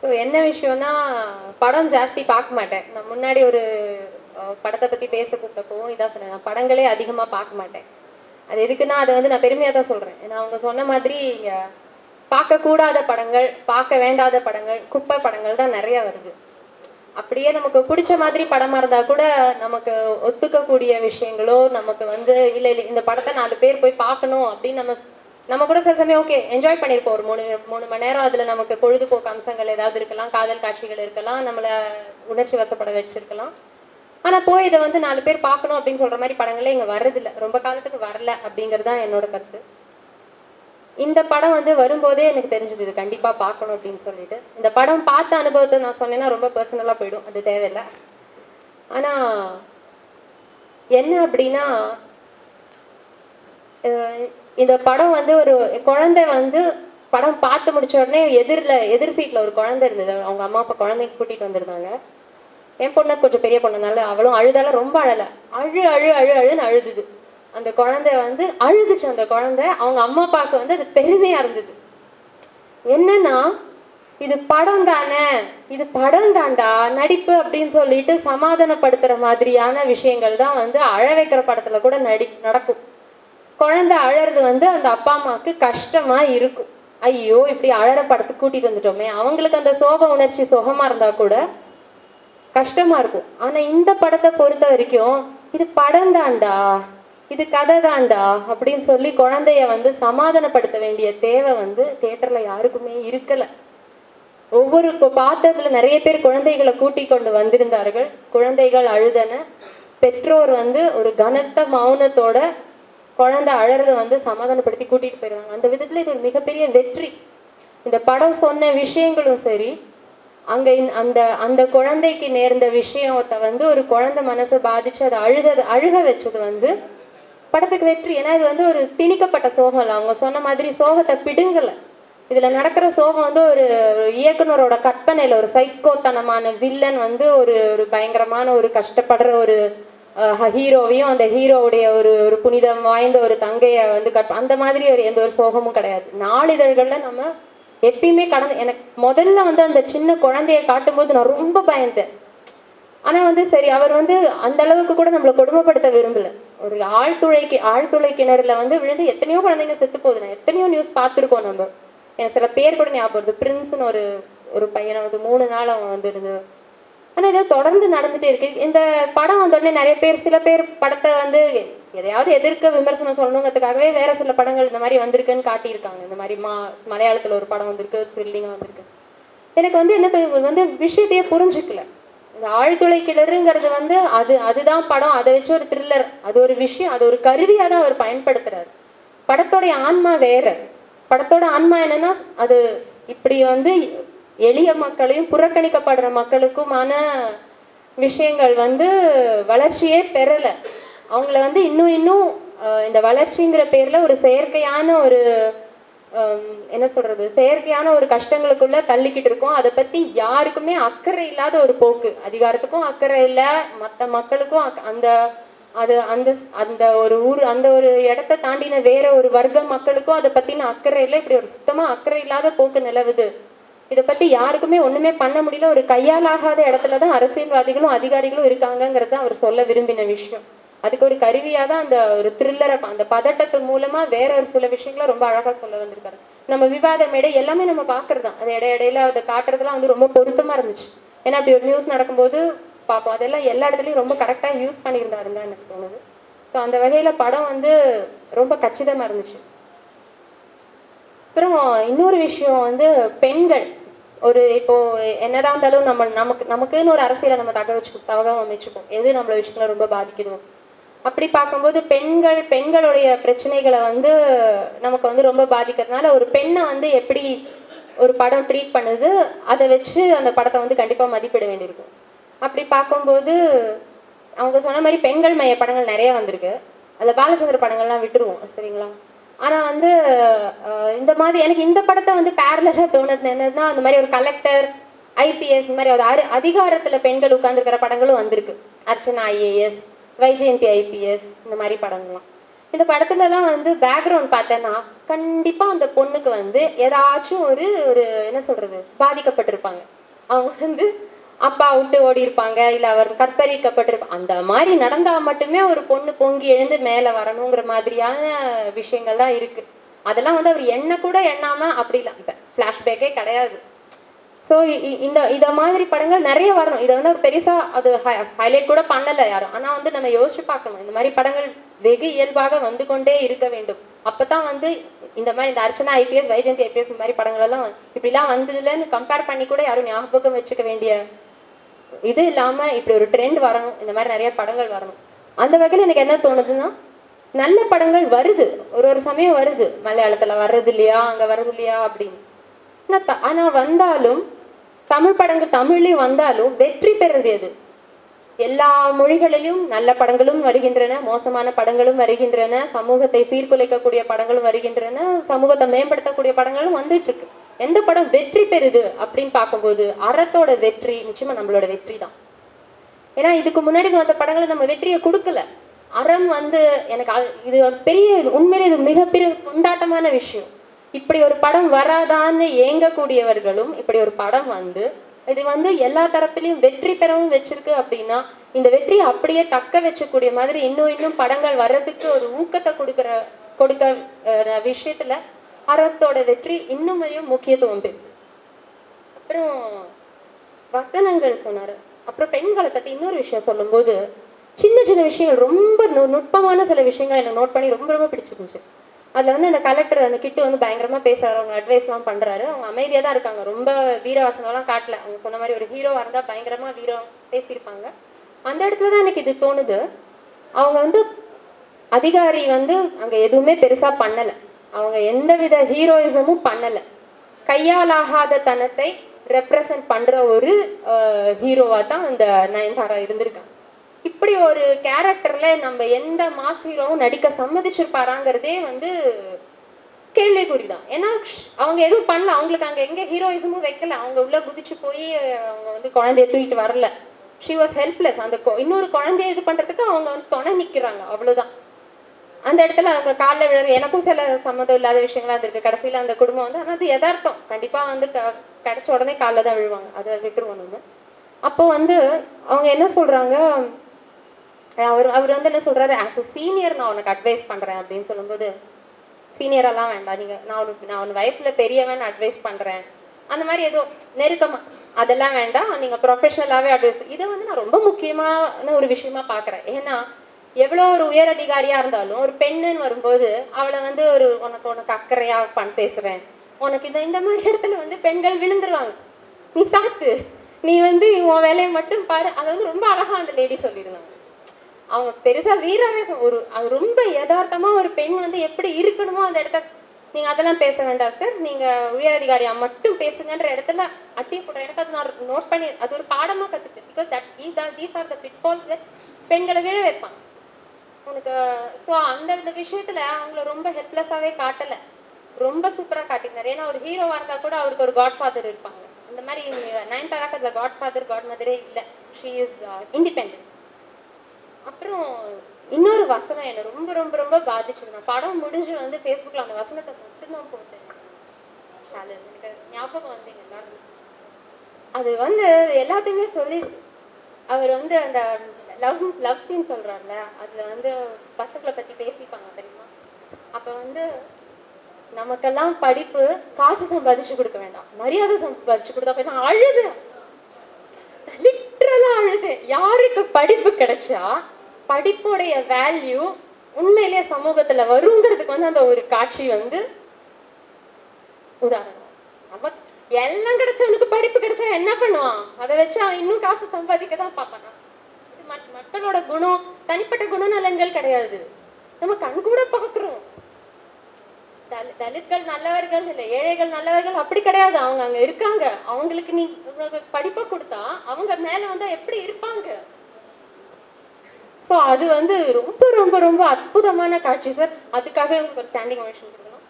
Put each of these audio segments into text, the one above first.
So என்ன விஷயம்னா படம் ஜாஸ்தி பார்க்க மாட்டேன். நான் முன்னாடி ஒரு படத்தை பத்தி பேச கூப்பிட்டப்பவும் இதான் சொன்னேன். நான் படங்களே அதிகமா பார்க்க மாட்டேன். அது எதுக்குன்னா அதை வந்து நான் பெருமையாக தான் சொல்றேன். ஏன்னா அவங்க சொன்ன மாதிரி பார்க்கக்கூடாத படங்கள் பார்க்க வேண்டாத படங்கள் குப்பை படங்கள் தான் நிறைய வருது. அப்படியே நமக்கு பிடிச்ச மாதிரி படமா இருந்தா கூட நமக்கு ஒத்துக்கக்கூடிய விஷயங்களோ நமக்கு வந்து இல்லை இல்லை இந்த படத்தை நாலு பேர் போய் பார்க்கணும் அப்படின்னு நம்ம நம்ம கூட சில சமயம் ஓகே என்ஜாய் பண்ணியிருப்போம் ஒரு மூணு மூணு மணி நேரம் அதில் நமக்கு பொழுதுபோக்கு அம்சங்கள் ஏதாவது இருக்கலாம். காதல் காட்சிகள் இருக்கலாம். நம்மளை உணர்ச்சி வசப்பட வச்சிருக்கலாம். ஆனால் போய் இதை வந்து நாலு பேர் பார்க்கணும் அப்படின்னு சொல்ற மாதிரி படங்களே இங்கே வர்றதில்ல. ரொம்ப காலத்துக்கு வரல அப்படிங்கிறது தான் என்னோட கருத்து. இந்த படம் வந்து வரும்போதே எனக்கு தெரிஞ்சது இது கண்டிப்பாக பார்க்கணும் அப்படின்னு சொல்லிட்டு. இந்த படம் பார்த்த அனுபவத்தை நான் சொன்னேன்னா ரொம்ப பர்சனலாக போயிடும். அது தேவையில்லை. ஆனால் என்ன அப்படின்னா இந்த படம் வந்து ஒரு குழந்தை வந்து படம் பார்த்து முடிச்ச உடனே எதிரில் எதிர் சீட்ல ஒரு குழந்தை இருந்தது. அவங்க அம்மா அப்பா குழந்தைக்கு கூட்டிட்டு வந்திருந்தாங்க. என் பொண்ணு கொஞ்சம் பெரிய பொண்ணுனால அவளும் அழுதால ரொம்ப அழல. அழு அழு அழு அழுன்னு அழுதுது. அந்த குழந்தை வந்து அழுதுச்சு. அந்த குழந்தை அவங்க அம்மா அப்பாவுக்கு வந்து அது பெருமையா இருந்தது. என்னன்னா இது படம் தானே இது படம் தாண்டா நடிப்பு அப்படின்னு சொல்லிட்டு சமாதானப்படுத்துற மாதிரியான விஷயங்கள் தான் வந்து அழ வைக்கிற படத்துல கூட நடி நடக்கும். குழந்தை அழறது வந்து அந்த அப்பா அம்மாவுக்கு கஷ்டமா இருக்கும். ஐயோ இப்படி அழற படத்துக்கு கூட்டிட்டு வந்துட்டோமே. அவங்களுக்கு அந்த சோக உணர்ச்சி சுகமா இருந்தா கூட கஷ்டமா இருக்கும். ஆனா இந்த படத்தை பொறுத்த வரைக்கும் இது படம் தான்டா இது கதை தாண்டா அப்படின்னு சொல்லி குழந்தைய வந்து சமாதானப்படுத்த வேண்டிய தேவை வந்து தேட்டர்ல யாருக்குமே இருக்கல. ஒவ்வொரு இப்போ பார்த்ததுல நிறைய பேர் குழந்தைகளை கூட்டி கொண்டு வந்திருந்தார்கள். குழந்தைகள் அழுதன. பெற்றோர் வந்து ஒரு கனத்த மௌனத்தோட குழந்தை அழறத வந்து சமாதானப்படுத்தி கூட்டிட்டு போயிருவாங்க அந்த விதத்துல இது ஒரு மிகப்பெரிய வெற்றி. இந்த படம் சொன்ன விஷயங்களும் சரி அங்க அந்த அந்த குழந்தைக்கு நேர்ந்த விஷயத்தை வந்து ஒரு குழந்தை மனசை பாதிச்சு அதை அழுத அழுக வச்சது வந்து படத்துக்கு வெற்றி. ஏன்னா இது வந்து ஒரு திணிக்கப்பட்ட சோகம் இல்லை. அவங்க சொன்ன மாதிரி சோகத்தை பிடுங்கல. இதுல நடக்கிற சோகம் வந்து ஒரு ஒரு இயக்குனரோட கற்பனையில ஒரு சைக்கோத்தனமான வில்லன் வந்து ஒரு ஒரு பயங்கரமான ஒரு கஷ்டப்படுற ஒரு ஹீரோவையும் அந்த ஹீரோவுடைய ஒரு ஒரு புனிதம் வாய்ந்த ஒரு தங்கைய வந்து கற்ப அந்த மாதிரி ஒரு எந்த ஒரு சோகமும் கிடையாது. நாளிதழ்கள்ல நம்ம எப்பயுமே கடந்து எனக்கு முதல்ல வந்து அந்த சின்ன குழந்தைய காட்டும்போது நான் ரொம்ப பயந்தேன். ஆனா வந்து சரி அவர் வந்து அந்த அளவுக்கு கூட நம்மளை கொடுமைப்படுத்த விரும்பல. ஒரு ஆழ்துளைக்கு ஆழ்துளை கிணறுல வந்து விழுந்து எத்தனையோ குழந்தைங்க செத்து போகுது. நான் எத்தனையோ நியூஸ் பார்த்துருக்கோம் நம்ம. எனக்கு சில பேர் கூட ஞாபகம் வருது. பிரின்ஸ்னு ஒரு ஒரு பையனை வந்து மூணு நாள் அவன் வந்து ஆனால் ஆனா இது தொடர்ந்து நடந்துட்டு இருக்கு. இந்த படம் வந்தோடனே நிறைய பேர் சில பேர் படத்தை வந்து எதையாவது எதிர்க்க விமர்சனம் சொல்லணுங்கிறதுக்காகவே வேற சில படங்கள் இந்த மாதிரி வந்திருக்குன்னு காட்டியிருக்காங்க. இந்த மாதிரி மா மலையாளத்தில் ஒரு படம் வந்திருக்கு த்ரில்லிங்காக வந்திருக்கு. எனக்கு வந்து என்ன தெரியும் வந்து விஷயத்தையே புரிஞ்சுக்கல. இந்த ஆழ்துளை கிணறுங்கிறது வந்து அது அதுதான் படம். அதை வச்சு ஒரு த்ரில்லர் அது ஒரு விஷயம் அது ஒரு கருவியாக தான் அவர் பயன்படுத்துறாரு. படத்தோடைய ஆன்மா வேற. படத்தோட ஆன்மா என்னன்னா அது இப்படி வந்து எளிய மக்களையும் புறக்கணிக்கப்படுற மக்களுக்குமான விஷயங்கள் வந்து வளர்ச்சியே பெறலை. அவங்கள வந்து இன்னும் இன்னும் இந்த வளர்ச்சிங்கிற பேர்ல ஒரு செயற்கையான ஒரு என்ன சொல்றது செயற்கையான ஒரு கஷ்டங்களுக்குள்ள தள்ளிக்கிட்டு இருக்கோம். அதை பத்தி யாருக்குமே அக்கறை இல்லாத ஒரு போக்கு. அதிகாரத்துக்கும் அக்கறை இல்லை மற்ற மக்களுக்கும் அந்த அது அந்த அந்த ஒரு ஊர் அந்த ஒரு இடத்த தாண்டின வேற ஒரு வர்க்க மக்களுக்கும் அதை பத்தின அக்கறை இல்லை. இப்படி ஒரு சுத்தமா அக்கறை இல்லாத போக்கு நிலவுது. இதை பத்தி யாருக்குமே ஒண்ணுமே பண்ண முடியல. ஒரு கையாலாகாத இடத்துலதான் அரசியல்வாதிகளும் அதிகாரிகளும் இருக்காங்கங்கிறது தான் அவர் சொல்ல விரும்பின விஷயம். அதுக்கு ஒரு கருவியாக தான் அந்த ஒரு த்ரில்லரை அந்த பதட்டத்து மூலமா வேற ஒரு சில விஷயங்களை ரொம்ப அழகா சொல்ல வந்திருக்காரு. நம்ம விவாத மேடை எல்லாமே நம்ம பாக்குறதுதான் அது இடைய இடையில அதை காட்டுறதுலாம் வந்து ரொம்ப பொருத்தமா இருந்துச்சு. ஏன்னா அப்படி ஒரு நியூஸ் நடக்கும்போது பார்ப்போம். அதெல்லாம் எல்லா இடத்துலயும் ரொம்ப கரெக்டா யூஸ் பண்ணியிருந்தாருன்னு தான் எனக்கு தோணுது. ஸோ அந்த வகையில படம் வந்து ரொம்ப கச்சிதமா இருந்துச்சு. அப்புறம் இன்னொரு விஷயம் வந்து பெண்கள். ஒரு இப்போ என்னதான் இருந்தாலும் நம்ம நமக்கு நமக்குன்னு ஒரு அரசியலை நம்ம தக வச்சு தவக அமைச்சுப்போம் எது நம்மள விஷயங்களை ரொம்ப பாதிக்கணும் அப்படி பார்க்கும்போது பெண்கள் பெண்களுடைய பிரச்சனைகளை வந்து நமக்கு வந்து ரொம்ப பாதிக்கிறதுனால ஒரு பெண்ணை வந்து எப்படி ஒரு படம் ட்ரீட் பண்ணுது அதை வச்சு அந்த படத்தை வந்து கண்டிப்பாக மதிப்பிட வேண்டியிருக்கும். அப்படி பார்க்கும்போது அவங்க சொன்ன மாதிரி பெண்கள் மைய படங்கள் நிறைய வந்திருக்கு. அதில் பாலச்சந்திர படங்கள்லாம் விட்டுருவோம் சரிங்களா? ஆனா வந்து இந்த மாதிரி எனக்கு இந்த படத்தை வந்து பேரலாக தோணுது. என்னன்னா அந்த மாதிரி ஒரு கலெக்டர் ஐபிஎஸ் இந்த மாதிரி ஒரு அரு- அதிகாரத்தில் பெண்கள் உட்காந்துருக்கிற படங்களும் வந்திருக்கு. அர்ச்சனா ஐஏஎஸ் வைஜெயந்தி ஐபிஎஸ் இந்த மாதிரி படங்கள்லாம். இந்த படத்துலலாம் வந்து பேக்ரவுண்ட் பார்த்தேன்னா கண்டிப்பாக அந்த பொண்ணுக்கு வந்து ஏதாச்சும் ஒரு ஒரு என்ன சொல்றது பாதிக்கப்பட்டிருப்பாங்க. அவங்க வந்து அப்பா விட்டு ஓடி இருப்பாங்க இல்ல அவர் கற்பழிக்கப்பட்டிருப்பாங்க அந்த மாதிரி நடந்தா மட்டுமே ஒரு பொண்ணு பொங்கி எழுந்து மேல வரணுங்கிற மாதிரியான விஷயங்கள்லாம் இருக்கு. அதெல்லாம் வந்து அவர் என்ன கூட எண்ணாம அப்படி இல்லை. ஃபிளாஷ்பேக்கே கிடையாது. ஸோ இந்த இத மாதிரி படங்கள் நிறைய வரணும். இதை வந்து ஒரு பெருசா அது ஹைலைட் கூட பண்ணல யாரும். ஆனா வந்து நம்ம யோசிச்சு பார்க்கணும். இந்த மாதிரி படங்கள் வெகு இயல்பாக வந்து கொண்டே இருக்க வேண்டும். அப்பதான் வந்து இந்த மாதிரி இந்த அர்ச்சனா ஐபிஎஸ் வைஜந்தி ஐபிஎஸ் இந்த மாதிரி படங்கள் எல்லாம் இப்படி இப்படிலாம் வந்ததுலன்னு கம்பேர் பண்ணி கூட யாரும் ஞாபகம் வச்சுக்க வேண்டிய இது இல்லாம இப்படி ஒரு ட்ரெண்ட் வரணும். இந்த மாதிரி நிறைய படங்கள் வரணும். அந்த வகையில் எனக்கு என்ன தோணுதுன்னா நல்ல படங்கள் வருது. ஒரு ஒரு சமயம் வருது. மலையாளத்துல வர்றது இல்லையா? அங்க வர்றது இல்லையா? அப்படின்னு. ஆனா ஆனா வந்தாலும் தமிழ் படங்கள் தமிழ்லயும் வந்தாலும் வெற்றி பெறுறது எது? எல்லா மொழிகளிலும் நல்ல படங்களும் வருகின்றன மோசமான படங்களும் வருகின்றன சமூகத்தை சீர்குலைக்கக்கூடிய படங்களும் வருகின்றன சமூகத்தை மேம்படுத்தக்கூடிய படங்களும் வந்துட்டு இருக்கு. எந்த படம் வெற்றி பெறுது அப்படின்னு பார்க்கும்போது அறத்தோட வெற்றி நிச்சயமா நம்மளோட வெற்றி தான் ஏன்னா இதுக்கு முன்னாடி வந்த படங்களை நம்ம வெற்றியை கொடுக்கல. அறம் வந்து எனக்கு அது- இது ஒரு பெரிய உண்மையிலே இது மிகப்பெரிய கொண்டாட்டமான விஷயம். இப்படி ஒரு படம் வராதான்னு ஏங்கக்கூடியவர்களும் இப்படி ஒரு படம் வந்து இது வந்து எல்லா தரப்பிலையும் வெற்றி பெறவும் வச்சிருக்கு அப்படின்னா இந்த வெற்றியை அப்படியே தக்க வச்சக்கூடிய மாதிரி இன்னும் இன்னும் படங்கள் வர்றதுக்கு ஒரு ஊக்கத்தை கொடுக்குற கொடுக்க விஷயத்துல அறத்தோட வெற்றி இன்னும் முக்கியத்துவம் பெறுது அப்புறம் வசனங்கள் சொன்னாரு. அப்புறம் பெண்களை பத்தி இன்னொரு விஷயம் சொல்லும்போது சின்ன சின்ன விஷயங்கள் ரொம்ப நு- நுட்பமான சில விஷயங்கள் எனக்கு நோட் பண்ணி ரொம்ப ரொம்ப பிடிச்சிருந்துச்சு. அதுல வந்து அந்த கலெக்டர் அந்த கிட்டு வந்து பயங்கரமா பேசுறாரு அவங்க அட்வைஸ் எல்லாம் பண்றாரு. அவங்க அமைதியா தான் இருக்காங்க. ரொம்ப வீரவசனம் காட்டல. அவங்க சொன்ன மாதிரி ஒரு ஹீரோவா இருந்தா பயங்கரமா வீரம் பேசியிருப்பாங்க. அந்த இடத்துல தான் எனக்கு இது தோணுது. அவங்க வந்து அதிகாரி வந்து அங்க எதுவுமே பெருசா பண்ணலை. அவங்க எந்தவித ஹீரோயிசமும் பண்ணலை. கையாலாகாத தனத்தை ரெப்ரசன்ட் பண்ற ஒரு ஹீரோவா தான் அந்த நயன்தாரா இருந்திருக்காங்க. இப்படி ஒரு கேரக்டர்ல நம்ம எந்த மாஸ் ஹீரோவும் நடிக்க சம்மதிச்சிருப்பாராங்கிறதே வந்து கேள்விக்குறிதான் ஏன்னா அவங்க எதுவும் பண்ணல. அவங்களுக்கு அங்க எங்க ஹீரோயிசமும் வைக்கல. அவங்க உள்ள குதிச்சு போய் அவங்க வந்து குழந்தைய தூக்கிட்டு வரல. ஷி வாஸ் ஹெல்ப்லெஸ் அந்த கொ- இன்னொரு குழந்தைய இது பண்றதுக்கு அவங்க வந்து துணை நிக்கிறாங்க. அவ்வளவுதான். அந்த இடத்துல அவங்க காலில் விழுற எனக்கும் சில சம்மதம் இல்லாத விஷயங்களா இருக்கு. கடைசியில அந்த குடும்பம் வந்து ஆனால் அது யதார்த்தம். கண்டிப்பா வந்து க- கிடைச்ச உடனே காலில் தான் விழுவாங்க. அதை விட்டுருவோம் நம்ம. அப்போ வந்து அவங்க என்ன சொல்றாங்க? அவர் அவர் வந்து என்ன சொல்றாரு? ஆஸ் அ சீனியர் நான் உனக்கு அட்வைஸ் பண்றேன் அப்படின்னு சொல்லும்போது சீனியரெல்லாம் வேண்டாம். நீங்க நான் உனக்கு நான் உன் வயசுல பெரியவன் அட்வைஸ் பண்றேன். அந்த மாதிரி ஏதோ நெருக்கமா அதெல்லாம் வேண்டாம். நீங்க ப்ரொஃபஷனலாவே அட்வைஸ் இதை வந்து நான் ரொம்ப முக்கியமான ஒரு விஷயமா பாக்குறேன் ஏன்னா எவ்வளோ ஒரு உயர் அதிகாரியா இருந்தாலும் ஒரு பெண்ணுன்னு வரும்போது அவளை வந்து ஒரு உனக்கு உனக்கு அக்கறையாக பண் பேசுகிறேன் உனக்கு இந்த இந்த மாதிரி இடத்துல வந்து பெண்கள் விழுந்துருவாங்க. நீ சாத்து. நீ வந்து உன் வேலையை மட்டும் பாரு. அதை வந்து ரொம்ப அழகா அந்த லேடி சொல்லியிருந்தாங்க. அவங்க பெருசா வீராவே ஒரு அது ரொம்ப யதார்த்தமாக ஒரு பெண் வந்து எப்படி இருக்கணுமோ அந்த இடத்த நீங்க அதெல்லாம் பேச வேண்டாம் சார் நீங்க உயர் அதிகாரியா மட்டும் பேசுங்கன்ற இடத்துல அட்டி போடுற எனக்கு அது நான் நோட் பண்ணி அது ஒரு பாடமாக கற்றுச்சேன் because that these are the pitfalls பெண்களை விழ வைப்பாங்க. உனக்கு ஸோ அந்த இந்த விஷயத்துல அவங்கள ரொம்ப ஹெல்ப்லெஸ்ஸாவே காட்டல. ரொம்ப சூப்பரா காட்டியிருந்தாரு. ஏன்னா ஒரு ஹீரோவா இருந்தா கூட அவருக்கு ஒரு காட் ஃபாதர் இருப்பாங்க. இந்த மாதிரி நயன்தாராக்கு அதுல காட் ஃபாதர் காட் மதரே இல்ல ஷீ இஸ் இண்டிபெண்ட் அப்புறம் இன்னொரு வசனம் என்ன ரொம்ப ரொம்ப ரொம்ப பாதிச்சது. நான் படம் முடிஞ்சு வந்து ஃபேஸ்புக்ல அந்த வசனத்தை மட்டும்தான் போட்டேன். எனக்கு ஞாபகம் வந்தீங்க எல்லாரும் அது வந்து எல்லாத்தையுமே சொல்லி அவர் வந்து அந்த லவ் லவ் சீன் சொல்கிறார்ல அதுல வந்து பசங்களை பத்தி பேசிப்பாங்க தெரியுமா? அப்ப வந்து நமக்கெல்லாம் படிப்பு காசு சம்பாதிச்சு கொடுக்க வேண்டாம். மரியாதை சம்பாதிச்சு கொடுத்தா போய் நான் அழுது. லிட்டரலா அழுது. யாருக்கு படிப்பு கிடைச்சா படிப்புடைய வேல்யூ உண்மையிலேயே சமூகத்துல வருங்கிறதுக்கு வந்து அந்த ஒரு காட்சி வந்து உதாரணம் அவ எல்லாம் கிடைச்சவனுக்கு படிப்பு கிடைச்சா என்ன பண்ணுவான்? அதை வச்சு அவன் இன்னும் காசு சம்பாதிக்க தான் பார்ப்பான்? இது குணம் தனிப்பட்ட குணநலன்கள் கிடையாது. நம்ம கண் கூட பாக்குறோம் தலித்கள் நல்லவர்கள் இல்ல ஏழைகள் நல்லவர்கள் அப்படி கிடையாது. அவங்க அங்க இருக்காங்க. அவங்களுக்கு நீ படிப்பை கொடுத்தா அவங்க மேல வந்தா எப்படி இருப்பாங்க? சோ அது வந்து ரொம்ப ரொம்ப ரொம்ப அற்புதமான காட்சி சார். அதுக்காக உங்களுக்கு ஒரு ஸ்டாண்டிங் ஓவேஷன் கொடுக்கணும்.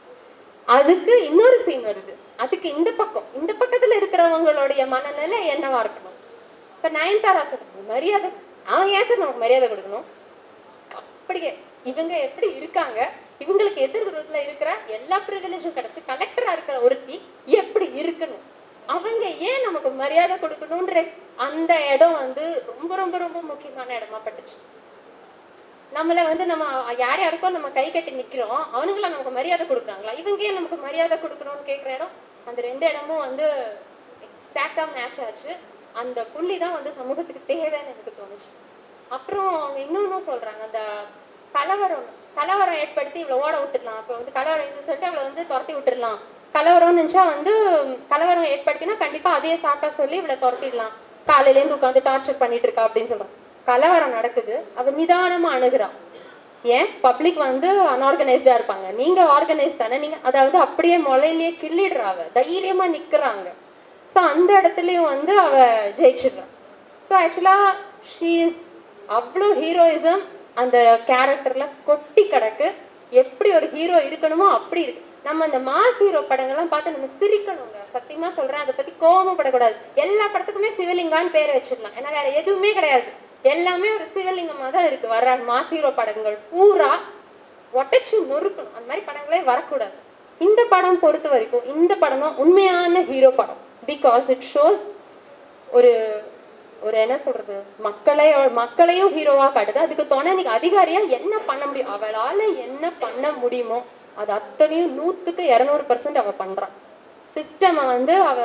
அதுக்கு இன்னொரு சீன் வருது. அதுக்கு இந்த பக்கம். இந்த பக்கத்துல இருக்கிறவங்களுடைய மனநிலை என்னவா இருக்கணும்? இப்ப நயன்தாரா சார் மரியாதை அவங்க ஏன் சார் நமக்கு மரியாதை கொடுக்கணும்? அப்படியே இவங்க எப்படி இருக்காங்க? இவங்களுக்கு எதிர் துருவத்துல இருக்கிற எல்லா பிரிவிலேஜும் கிடைச்சு கலெக்டரா இருக்கிற ஒருத்தி எப்படி இருக்கணும்? அவங்க ஏன் நமக்கு மரியாதை கொடுக்கணும்ன்ற அந்த இடம் வந்து ரொம்ப ரொம்ப ரொம்ப முக்கியமான இடமா பட்டுச்சு. நம்மள வந்து நம்ம யார் யாருக்கோ நம்ம கை கட்டி நிக்கிறோம் அவனுங்கள நமக்கு மரியாதை கொடுக்குறாங்களா? இவங்க ஏன் நமக்கு மரியாதை கொடுக்கணும்னு கேக்குற இடம்? அந்த ரெண்டு இடமும் வந்து எக்ஸாக்டா மேட்ச் ஆச்சு. அந்த புள்ளி தான் வந்து சமூகத்துக்கு தேவைன்னு எனக்கு தோணுச்சு. அப்புறம் அவங்க இன்னொன்னும் சொல்றாங்க அந்த கலவரம் கலவரம் ஏற்படுத்தி இவ்வளவு ஓட விட்டுடலாம். அப்ப வந்து கலவரம் இது சொல்லிட்டு அவளை வந்து துரத்தி விட்டுடலாம். கலவரம்னு நினைச்சா வந்து கலவரம் ஏற்படுத்தினா கண்டிப்பா அதையே சாக்கா சொல்லி இவளை துரத்திடலாம். காலையில இருந்து உட்காந்து டார்ச்சர் பண்ணிட்டு இருக்கா அப்படின்னு சொல்றான் கலவரம் நடக்குது. அவ நிதானமா அணுகிறான் ஏன்? பப்ளிக் வந்து அன்ஆர்கனைஸ்டா இருப்பாங்க. நீங்க ஆர்கனைஸ் தானே. நீங்க அதாவது அப்படியே முளையிலேயே கிள்ளிடுறாங்க தைரியமா நிக்கிறாங்க. ஸோ அந்த இடத்துலையும் வந்து அவ ஜெயிச்சிடுறான் ஸோ ஆக்சுவலாக ஷீ இஸ் அவ்வளோ ஹீரோயிசம் அந்த கேரக்டரில் கொட்டி கிடக்கு. எப்படி ஒரு ஹீரோ இருக்கணுமோ அப்படி இருக்கு. நம்ம அந்த மாஸ் ஹீரோ படங்கள்லாம் பார்த்து நம்ம சிரிக்கணுங்க. சத்தியமா சொல்றேன் அதை பத்தி கோபப்படக்கூடாது எல்லா படத்துக்குமே சிவலிங்கான்னு பேர் வச்சிடலாம். ஏன்னா வேற எதுவுமே கிடையாது. எல்லாமே ஒரு சிவலிங்கமாக தான் இருக்கு. வர்ற மாஸ் ஹீரோ படங்கள். பூரா ஒட்டச்சு நொறுக்கணும். அந்த மாதிரி படங்களே வரக்கூடாது. இந்த படம் பொறுத்த வரைக்கும் இந்த படம் தான் உண்மையான ஹீரோ படம். பிகாஸ் இட் ஷோஸ் ஒரு ஒரு என்ன சொல்றது? மக்களை மக்களையும் ஹீரோவா காட்டுது. அதுக்கு துணை நீங்க அதிகாரியா என்ன பண்ண முடியும் அவளால என்ன பண்ண முடியுமோ அது அத்தனையும் நூத்துக்கு இருநூறு பர்சன்ட் அவ பண்றான் சிஸ்டம் வந்து அவ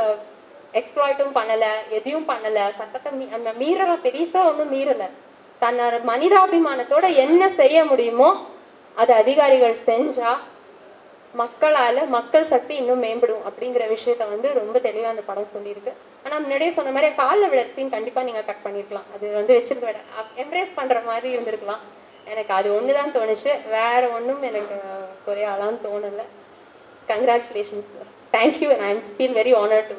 எக்ஸ்ப்ளாய்ட்டும் பண்ணல எதையும் பண்ணல. சட்டத்தை மீ அந்த மீறல பெருசா ஒண்ணும் மீறல. தன்னோட மனிதாபிமானத்தோட என்ன செய்ய முடியுமோ அது அதிகாரிகள் செஞ்சா மக்களால மக்கள் சக்தி இன்னும் மேம்படும் அப்படிங்கிற விஷயத்த வந்து ரொம்ப தெளிவா அந்த படம் சொல்லியிருக்கு. ஆனா முன்னாடியே சொன்ன மாதிரி காலில் விட சீன் கண்டிப்பா நீங்க கட் பண்ணிருக்கலாம். அது வந்து வச்சிருக்க விட எம்ப்ரேஸ் பண்ற மாதிரி இருந்திருக்கலாம். எனக்கு அது ஒண்ணுதான் தோணுச்சு. வேற ஒன்றும் எனக்கு குறையாலாம் தோணல. Congratulations thank you and I feel very honour to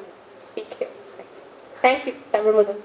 speak thank you Tamil முதல்